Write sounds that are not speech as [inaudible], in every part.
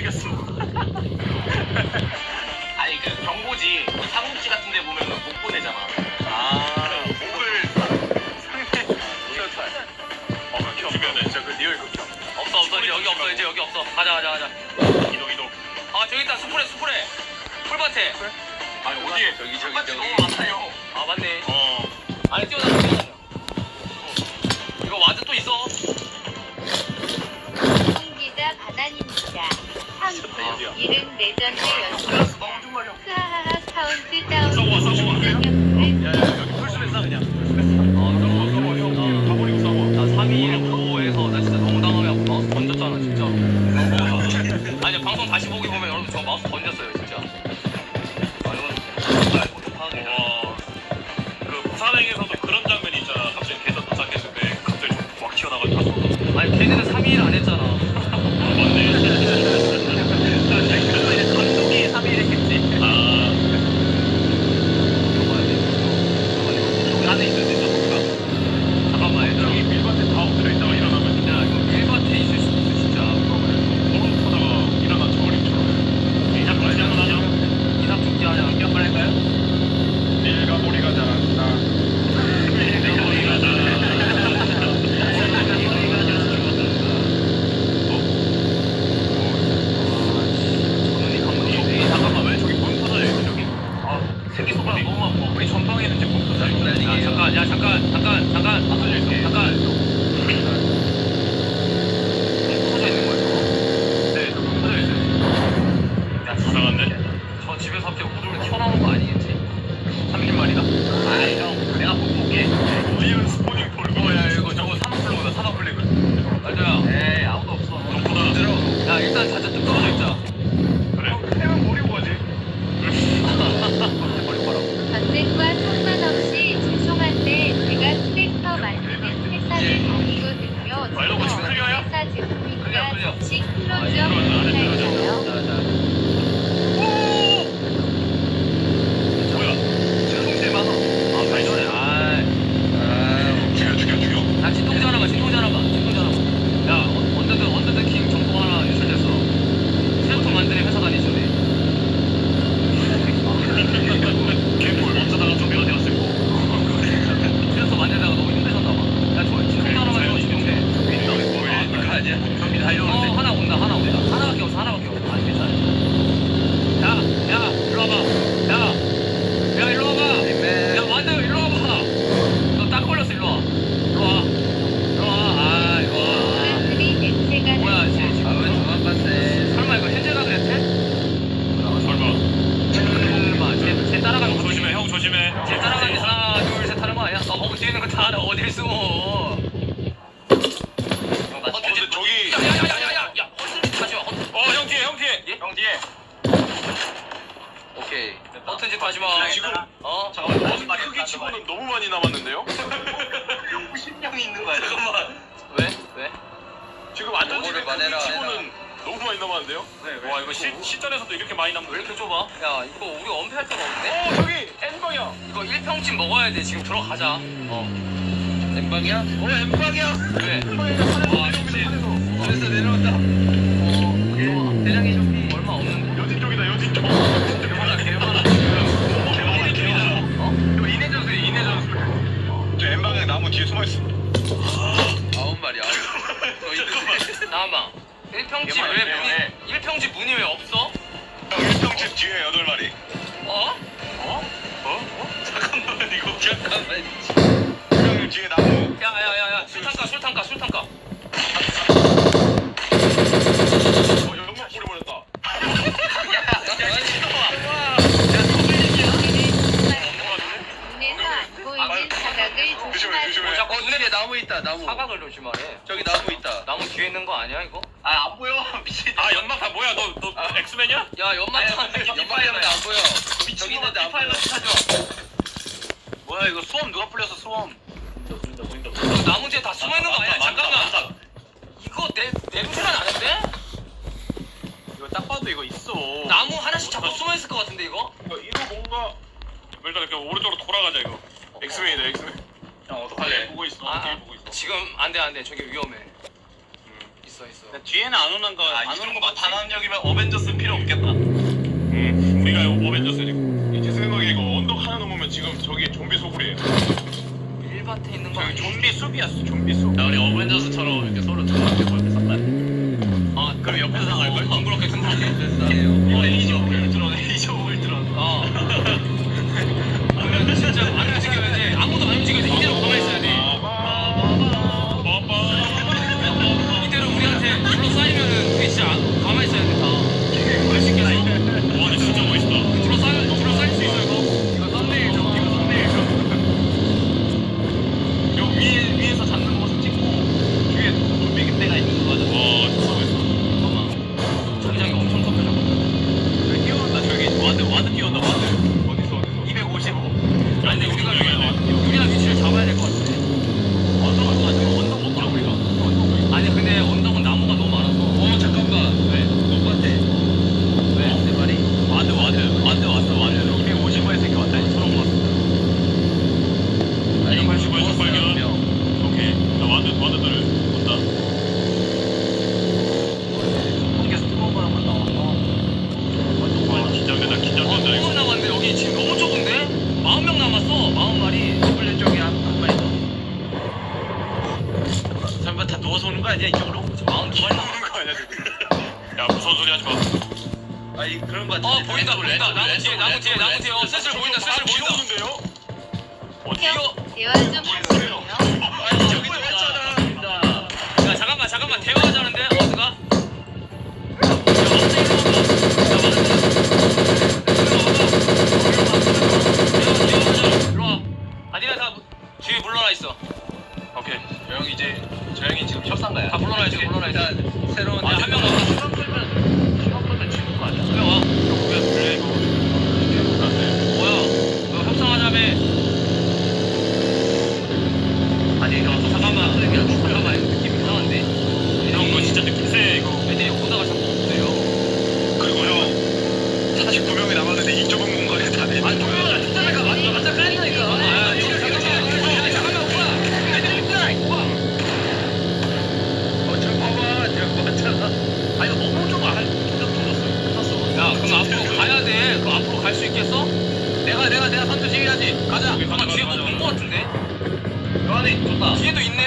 죽였어. [laughs] 아니 그 경보지 그 삼국지 같은 데 보면 못 보내잖아. 아, 목을 상대 어, 극혐. 주변에 진짜 그 리얼 극혐. 없어 없어 이제 여기 없어 이제 여기 없어. 가자 가자 가자. 이동 이동. 아 저기 있다 수풀에 수풀에 풀밭에. 아니 어디 저기 저기 저기. 너무 많아요. 아 맞네. 어. 아니 뛰어나 뛰어나. 아니 걔네는 3일 안 했잖아. 맞네. 많이 남았는데요? 네, 와 이거 시, 시전에서도 이렇게 많이 남는 왜 이렇게 좁아? 야 이거 우리 엄폐할 데가 없네? 오 저기 N방이야. 이거 1평집 먹어야 돼. 지금 들어가자. 음. 어. N방이야? 원래 N방이야. 왜? 와 역시 어. 그래서 내려왔다. 어, 대장이 좀 얼마 없는 여진 쪽이다 여진 쪽. 개발아 개발아. 개발이 개발아 어? 이거 인해 전술 인해 전술. 저 N방에 나무 뒤에 숨어있어. 아, 아홉 마리야 [laughs] 잠깐만. 나방 일평지 왜 문이 일평집 문이 왜 없어? 일평집 뒤에 여덟 마리. 어? 어? 어? 어? 잠깐만 이거 잠깐만. 일평집 뒤에 나무. 야야야야 술탄가 술탄가 술탄가. 나무 뒤에 나무 있다 나무. 사각을 조심하래. 저기 나무 있다. 나무 뒤에 있는 거 아니야 이거? 아 안 보여. [laughs] 미친. 아 연막 다 뭐야? 너너 아. 엑스맨이야? 야 연막 아니, 타는 새끼 연막 때문에 안 보여. 저기 미친놈아 있는데 안 보여 디파일럿 찾아 뭐야 이거 수험 누가 풀렸어 수험 보인다 보인다 보인다 나무 뒤에 다 숨어 있는 거 아니야? 잠깐만. 이거 내 냄새가 나는데? 이거 딱 봐도 이거 있어. 나무 하나씩 잡고 어. 숨어 있을 것 같은데 이거? 이거 뭔가 일단 이렇게 오른쪽으로 돌아가자 이거. 엑스맨이다 엑스맨. 어떡할래? 보고 있어. 아, 아, 보고 있어. 지금 안돼 안돼 저기 위험해. 있어 있어. 야, 뒤에는 안 오는 거. 안 오는 거 맞지? 단합력이면 어벤져스 필요 없겠다. 음, 우리가 어벤져스니까. 이제 생각에 이거 언덕 하나 넘으면 지금 저기 좀비 소굴이에요. 밭에 있는 거. 좀비 숲이었어. 좀비 숲. 야, 우리 어벤져스처럼 이렇게 서로 잡아서 걸면 산다. 아, 그럼 옆에서 나갈 걸? 둥그렇게 둥그렇게. 어, 이지 어깨를 들어. 내가 선두 지휘하지. 가자. 잠깐 뒤에 뭐 본 거 같은데. 요 안에 좋다. 뒤에도 있네.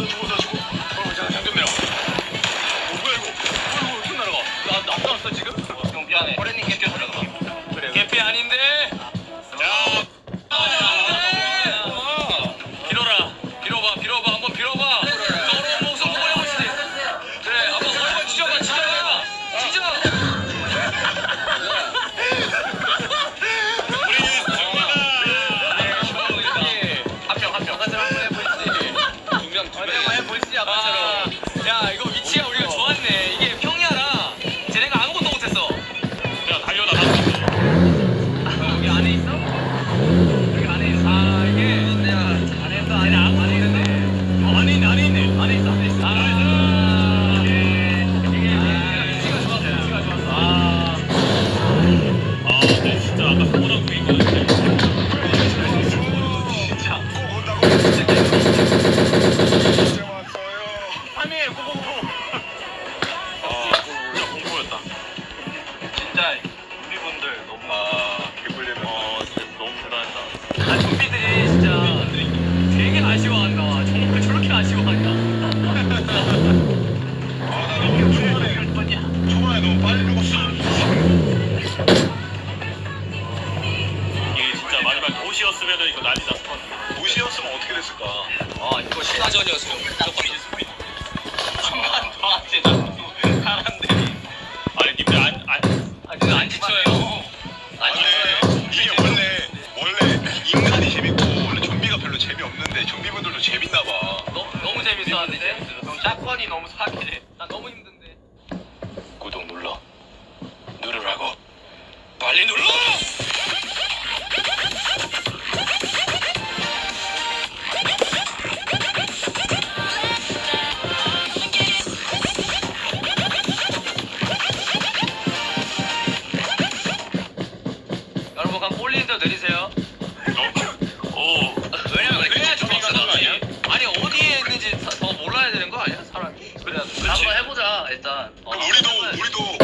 Thank you. 1, 5, 6. 되는 거 아니야 사람. 그래, 그치. 한번 해보자 일단. 어, 우리도 우리도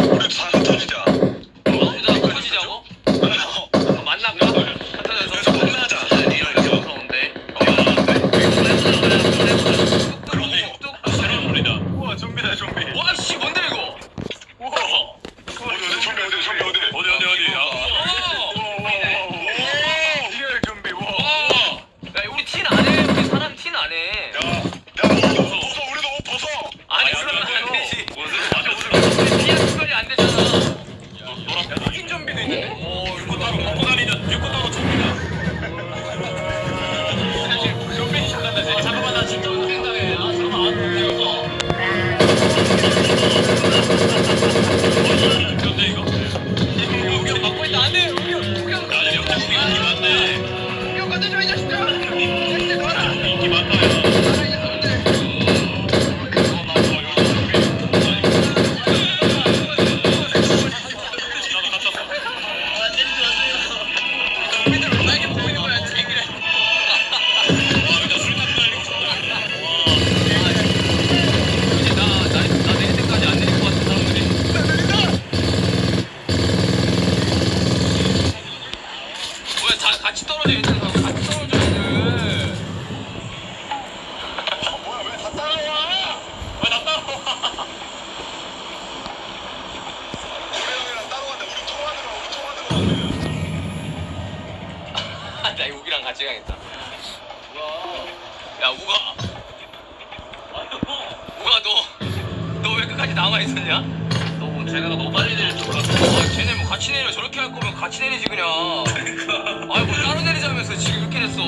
제가 너무 빨리 내릴 줄 알았어. 쟤네 뭐 같이 내려. 저렇게 할 거면 같이 내리지 그냥. 그러니까. 아니 뭐 따로 내리자면서 지금 이렇게 됐어.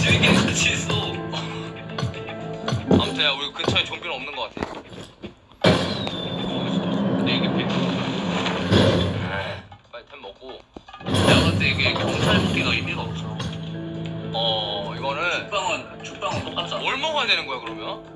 지금 이렇게 같이 있어. 아무튼 야 우리 근처에 좀비는 없는 거 같아. 근데 이게 비- 빨리 템 먹고. 야 근데 이게 경찰 복귀가 의미가 없어. 어 이거는 죽방은 죽방은 똑같잖아. 뭘 먹어야 되는 거야 그러면?